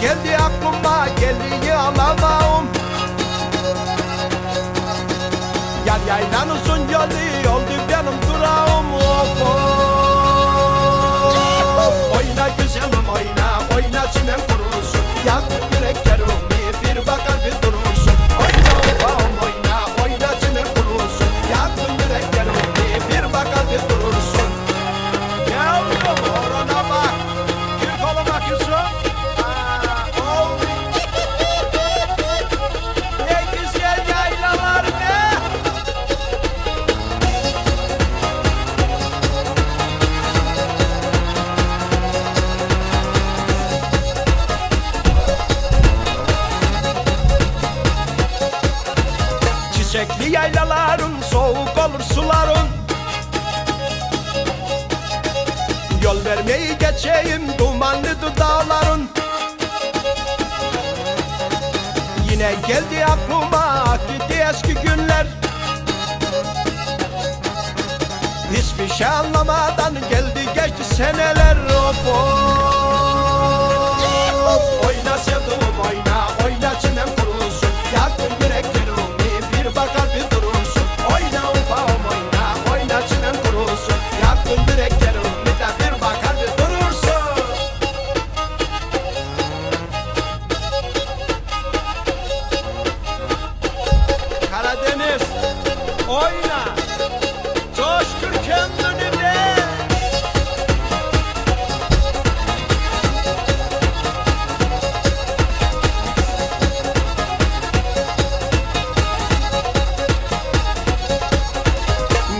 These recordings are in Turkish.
geldi aklıma geldiği alamam Yar yaylan uzun yolu oldu benim durağım. Of, of. Oyna güzelim oyna oyna çimen Çiçekli yaylaların soğuk olur suların. Yol vermeyi geçeyim dumanlı dağların Yine geldi aklıma gitti eski günler. Hiçbir şey anlamadan geldi geçti seneler oyna. Coştur kendini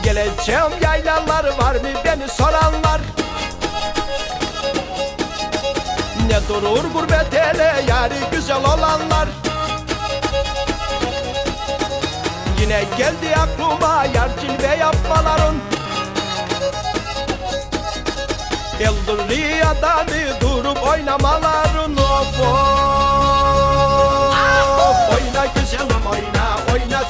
Geleceğim yaylalar var mı beni soranlar? Ne durur gurbet ele yari güzel olanlar Yine geldi aklıma yar cilve yapmaların. Eldurli adamı durup oynamaların of of. Oyna güzelim oyna oyna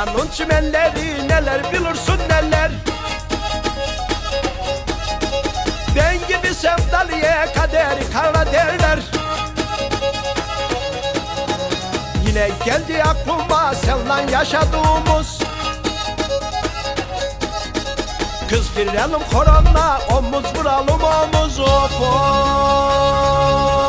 Yaylanın çimenleri neler bilirsin neler? Ben gibi sevdalıya kaderi kara derler. Yine geldi aklıma seninle yaşadığımız. Kız girelim korona omuz vuralım omuz. Of of